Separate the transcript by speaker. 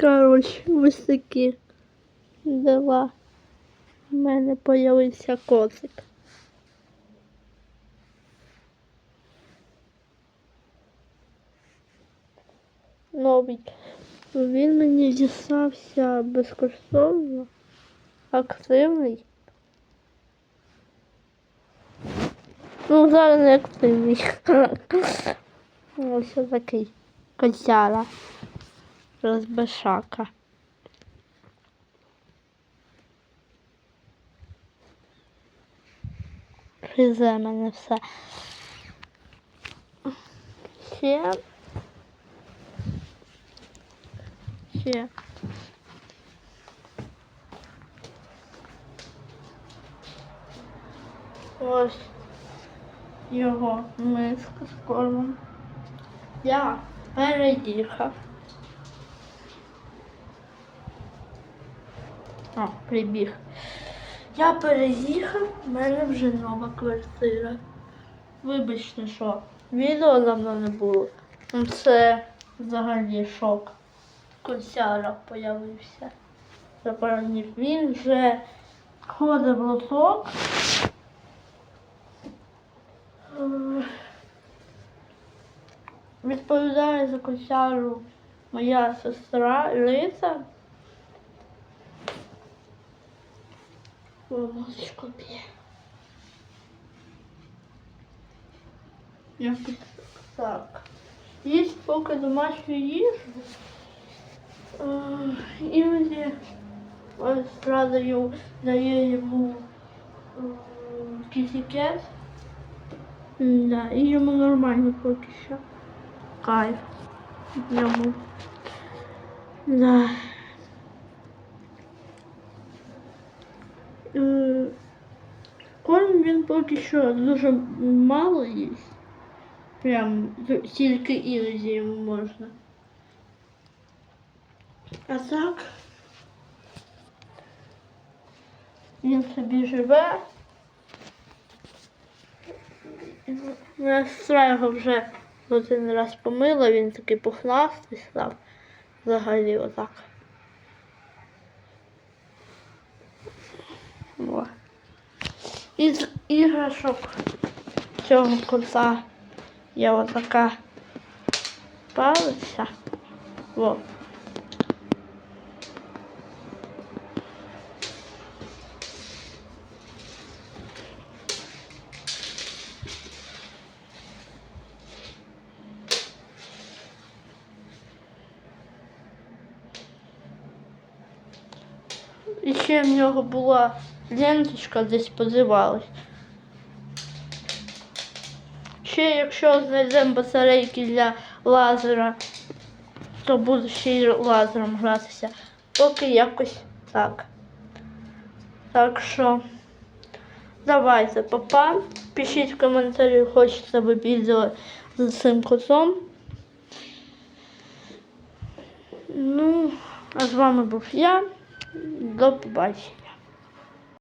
Speaker 1: Коротше, ось такі дела. У мене появився котик. Новий. Він мені дістався безкоштовно, активний. Ну, зараз не активний. Ось такий котяра. Розбешака. Фізе мене все. Ще. Ще. Ось його миска з кормом. Я переїхав. О, прибіг. Я переїхав, в мене вже нова квартира. Вибачте, що відео давно не було. Ну, Це взагалі шок. Котяра появився. Запевнив, він вже ходить в лоток. Е, Відповідає за котяру моя сестра Лиса. О, молочко п'є. Якось так. Їсть поки домашню їжу. Іноді ось радою дає йому кітікет. Да, і йому нормально поки що. Кайф. Йому. Да. Корм він поки що дуже мало їсть. Прям тільки іноді йому можна. А так він собі живе. Сестра його вже один раз помила, він такий пухнастий став. Взагалі отак. О. Із іграшок цього кота Я отака палиця. Во. І ще в нього була ленточка десь позивалась. Ще якщо знайдемо батарейки для лазера, то буду ще й лазером гратися. Поки якось так. Так що давайте, папа. Пишіть в коментарі, хочете ви відео з цим котом. Ну, а з вами був я. До побачення.